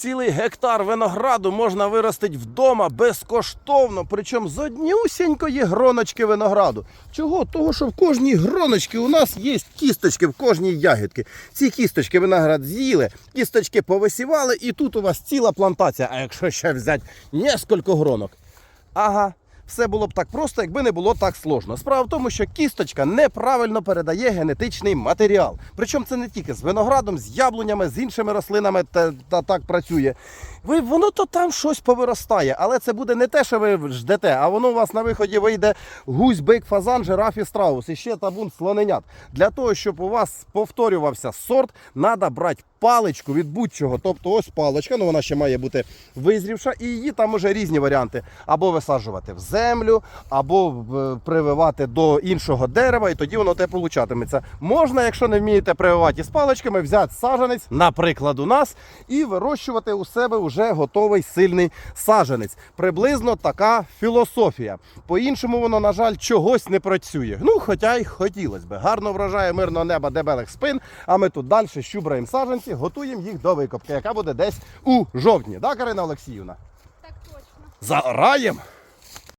Цілий гектар винограду можна виростити вдома безкоштовно, причому з однюсінької гроночки винограду. Чого? Того, що в кожній гроночці у нас є кісточки в кожній ягідці. Ці кісточки виноград з'їли, кісточки повисівали, і тут у вас ціла плантація. А якщо ще взяти несколько гронок. Ага, все було б так просто, якби не було так сложно. Справа в тому, що кісточка неправильно передає генетичний матеріал. Причому це не тільки з виноградом, з яблунями, з іншими рослинами та, та так працює. Ви, воно то там щось повиростає, але це буде не те, що ви ждете, а воно у вас на виході вийде гусь, бик, фазан, жираф і страус, і ще табун слоненят. Для того, щоб у вас повторювався сорт, треба брати паличку від будь-чого. Тобто ось паличка, ну вона ще має бути визрівша, і її там уже різні варіанти. Або висаджувати в землю, або е, прививати до іншого дерева, і тоді воно те получатиметься. Можна, якщо не вмієте прививати із паличками, взяти саджанець, наприклад, у нас, і вирощувати у себе вже готовий сильний саженець. Приблизно така філософія. По-іншому воно, на жаль, чогось не працює. Ну, хоча й хотілося би. Гарно вражає мирного неба дебелих спин, а ми тут далі щубраємо саженці, готуємо їх до викопки, яка буде десь у жовтні. Да, Карина Олексіївна? Так точно. Зараєм!